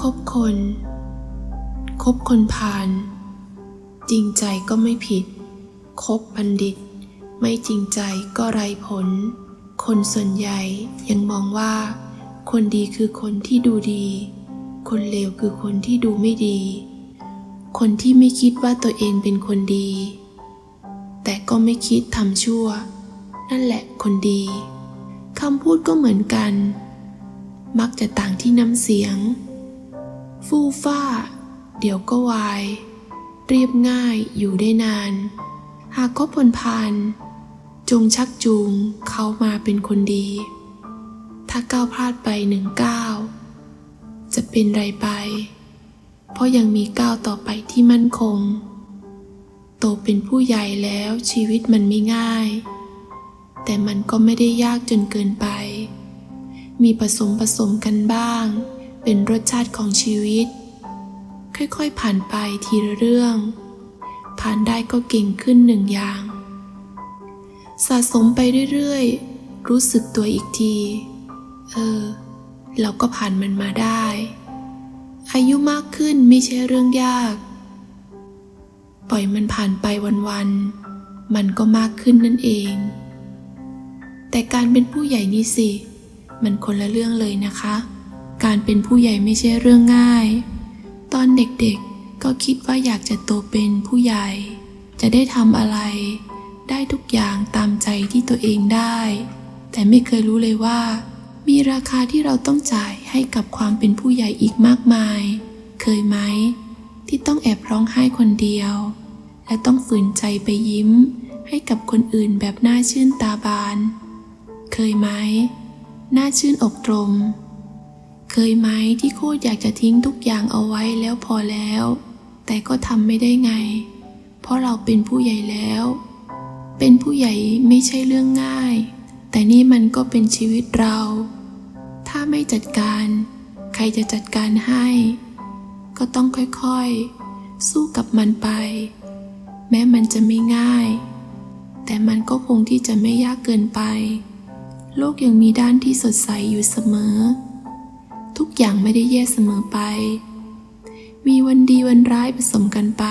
คบคน คบคนพาลจริงใจก็ไม่ผิด คบบัณฑิต ไม่จริงใจก็ไรผล คนส่วนใหญ่ยังมองว่า คนดีคือคนที่ดูดี คนเลวคือคนที่ดูไม่ดี คนที่ไม่คิดว่าตัวเองเป็นคนดี แต่ก็ไม่คิดทำชั่ว นั่นแหละคนดีคำพูดก็เหมือนกัน มักจะต่างที่น้ำเสียง ฟู่ฟ้า เดี๋ยวก็วาย เรียบง่ายอยู่ได้นาน หากคบพลพานจงชักจูงเขามาเป็นคนดี ถ้าก้าวพลาดไปหนึ่งก้าวจะเป็นไรไป เพราะยังมีก้าวต่อไปที่มั่นคง โตเป็นผู้ใหญ่แล้วชีวิตมันไม่ง่าย แต่มันก็ไม่ได้ยากจนเกินไป มีผสมผสมกันบ้าง เป็นรสชาติของชีวิต ค่อยๆผ่านไปทีละเรื่อง ผ่านได้ก็เก่งขึ้นหนึ่งอย่าง สะสมไปเรื่อยๆ รู้สึกตัวอีกที เออ เราก็ผ่านมันมาได้ อายุมากขึ้นไม่ใช่เรื่องยาก ปล่อยมันผ่านไปวันๆ มันก็มากขึ้นนั่นเอง แต่การเป็นผู้ใหญ่นี่สิ มันคนละเรื่องเลยนะคะ การเป็นผู้ใหญ่ไม่ใช่เรื่องง่าย ตอนเด็กๆก็คิดว่าอยากจะโตเป็นผู้ใหญ่ จะได้ทำอะไร ได้ทุกอย่างตามใจที่ตัวเองได้ แต่ไม่เคยรู้เลยว่า มีราคาที่เราต้องจ่ายให้กับความเป็นผู้ใหญ่อีกมากมาย เคยไหม ที่ต้องแอบร้องไห้คนเดียว และต้องฝืนใจไปยิ้ม ให้กับคนอื่นแบบหน่าชื่นตาบาน เคยไหมหน่าชื่นอกตรม เคยไหมที่โคตรอยากจะทิ้งทุกอย่างเอาไว้แล้วพอแล้ว แต่ก็ทำไม่ได้ไง เพราะเราเป็นผู้ใหญ่แล้ว เป็นผู้ใหญ่ไม่ใช่เรื่องง่าย แต่นี่มันก็เป็นชีวิตเรา ถ้าไม่จัดการ ใครจะจัดการให้ ก็ต้องค่อยๆ สู้กับมันไป แม้มันจะไม่ง่าย แต่มันก็คงที่จะไม่ยากเกินไป โลกยังมีด้านที่สดใสอยู่เสมอ ทุกอย่างไม่ได้แย่เสมอไป มีวันดีวันร้ายผสมกันไป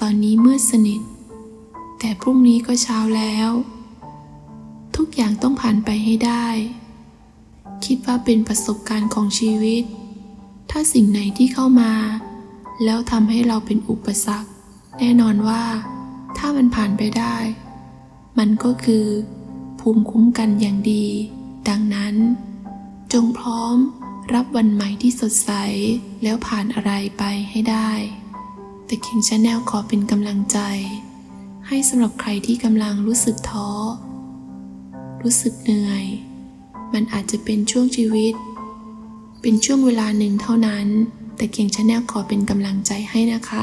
ตอนนี้มืดสนิท แต่พรุ่งนี้ก็เช้าแล้ว ทุกอย่างต้องผ่านไปให้ได้ คิดว่าเป็นประสบการณ์ของชีวิต ถ้าสิ่งไหนที่เข้ามา แล้วทำให้เราเป็นอุปสรรค แน่นอนว่า ถ้ามันผ่านไปได้ มันก็คือ ภูมิคุ้มกันอย่างดี ดังนั้น จงพร้อมรับวันใหม่ที่สดใสแล้วผ่านอะไรไปให้ได้ แต่คิงชาแนลขอเป็นกำลังใจ ให้สำหรับใครที่กำลังรู้สึกท้อ รู้สึกเหนื่อย มันอาจจะเป็นช่วงชีวิต เป็นช่วงเวลาหนึ่งเท่านั้น แต่เกียงชาแนลขอเป็นกำลังใจให้นะคะ